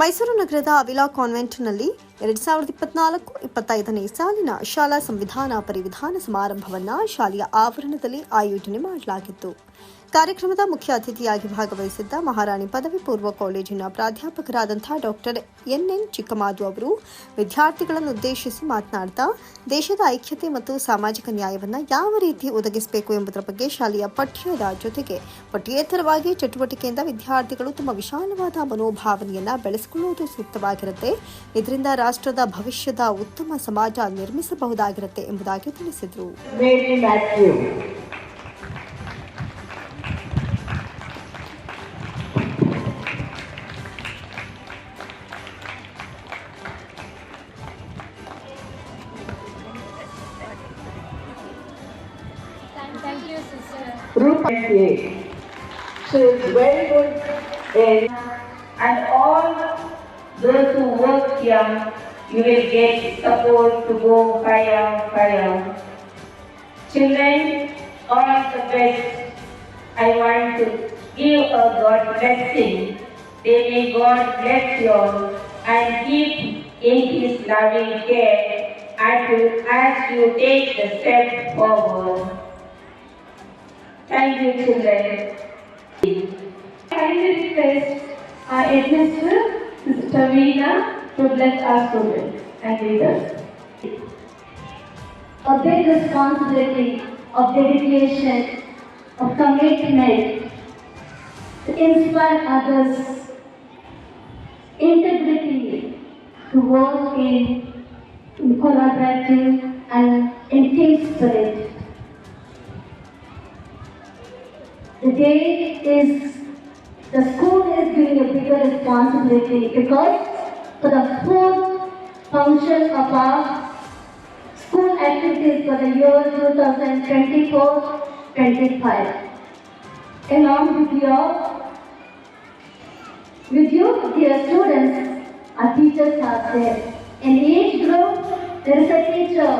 ಮೈಸೂರು ನಗರದ ಅವಿಲಾ ಕಾನ್ವೆಂಟ್ನಲ್ಲಿ ಎರಡ್ ಸಾವಿರದ ಇಪ್ಪತ್ನಾಲ್ಕು ಇಪ್ಪತ್ತೈದನೇ ಸಾಲಿನ ಶಾಲಾ ಸಂವಿಧಾನ ಪರಿವಿಧಾನ ಸಮಾರಂಭವನ್ನ ಶಾಲೆಯ ಆವರಣದಲ್ಲಿ ಆಯೋಜನೆ ಮಾಡಲಾಗಿತ್ತು ಕಾರ್ಯಕ್ರಮದ ಮುಖ್ಯ ಅತಿಥಿಯಾಗಿ ಭಾಗವಹಿಸಿದ್ದ ಮಹಾರಾಣಿ ಪದವಿ ಪೂರ್ವ ಕಾಲೇಜಿನ ಪ್ರಾಧ್ಯಾಪಕರಾದಂಥ ಡಾಕ್ಟರ್ ಎನ್ಎನ್ ಚಿಕ್ಕಮಾಧು ಅವರು ವಿದ್ಯಾರ್ಥಿಗಳನ್ನು ಉದ್ದೇಶಿಸಿ ಮಾತನಾಡ್ತಾ ದೇಶದ ಐಕ್ಯತೆ ಮತ್ತು ಸಾಮಾಜಿಕ ನ್ಯಾಯವನ್ನು ಯಾವ ರೀತಿ ಒದಗಿಸಬೇಕು ಎಂಬುದರ ಬಗ್ಗೆ ಶಾಲೆಯ ಪಠ್ಯದ ಜೊತೆಗೆ ಪಠ್ಯೇತರವಾಗಿ ಚಟುವಟಿಕೆಯಿಂದ ವಿದ್ಯಾರ್ಥಿಗಳು ತಮ್ಮ ವಿಶಾಲವಾದ ಮನೋಭಾವನೆಯನ್ನು ಬೆಳೆಸಿಕೊಳ್ಳುವುದು ಸೂಕ್ತವಾಗಿರುತ್ತೆ ಇದರಿಂದ अष्टदा भविष्यदा उत्तम समाजं निर्मिसबौदागिरते ಎಂಬುದಾಗಿ ತಿಳಿಸಿದ್ರು Mary Matthew thank you sister ರೂಪಾಕೆ so is very good and all due to work ಯಾಂ you will get support to go higher, higher. Children, all the best. I want to give a God blessing. They may God bless you and keep in His loving care I will as you take the step forward. Thank you, children. I request our minister, Sister Veena, to bless our students and leaders. A big responsibility of dedication, of commitment to inspire others, integrity to work in, in collaborative and in team spirit. The day is, the school is giving a bigger responsibility because for the fourth function of our school activities for the year 2024-25. Along with your, with you, dear students, our teachers are there. In each group, there is a teacher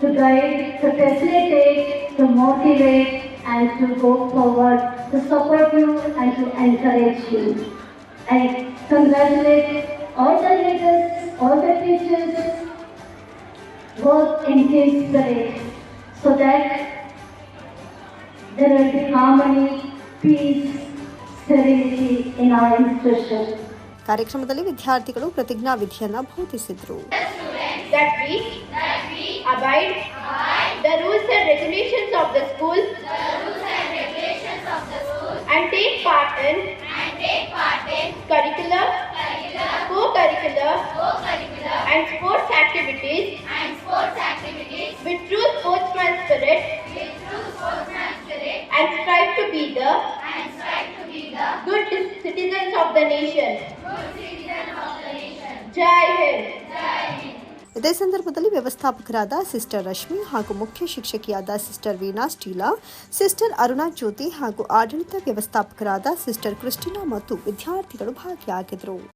to guide, to facilitate, to motivate, and to go forward, to support you and to encourage you. I congratulate all all the the alternators work in this way, so that there will be harmony, peace, serenity in our institution. ಕಾರ್ಯಕ್ರಮದಲ್ಲಿ ವಿದ್ಯಾರ್ಥಿಗಳು ಪ್ರತಿಜ್ಞಾ ವಿಧಿಯನ್ನ ಬೋಧಿಸಿದ್ರು that we, that we abide, abide the rules and regulations of the school, the rules and regulations of the school and take part in, and take part in curriculum of sports and sports activities and sports activities with true sportsman spirit with true sportsman spirit and strive to be the and strive to be the good citizens of the nation good citizens of the nation Jai Hind ಇದೇ ಸಂದರ್ಭದಲ್ಲಿ ವ್ಯವಸ್ಥಾಪಕರಾದ sister Rashmi ಹಾಗೂ ಮುಖ್ಯ ಶಿಕ್ಷಕಿಯಾದ sister Veena Stella sister Aruna Jyothi ಹಾಗೂ ಆಡಳಿತ ವ್ಯವಸ್ಥಾಪಕರಾದ sister Christina ಮತ್ತು ವಿದ್ಯಾರ್ಥಿಗಳು ಭಾಗಿಯಾಗಿದ್ದರು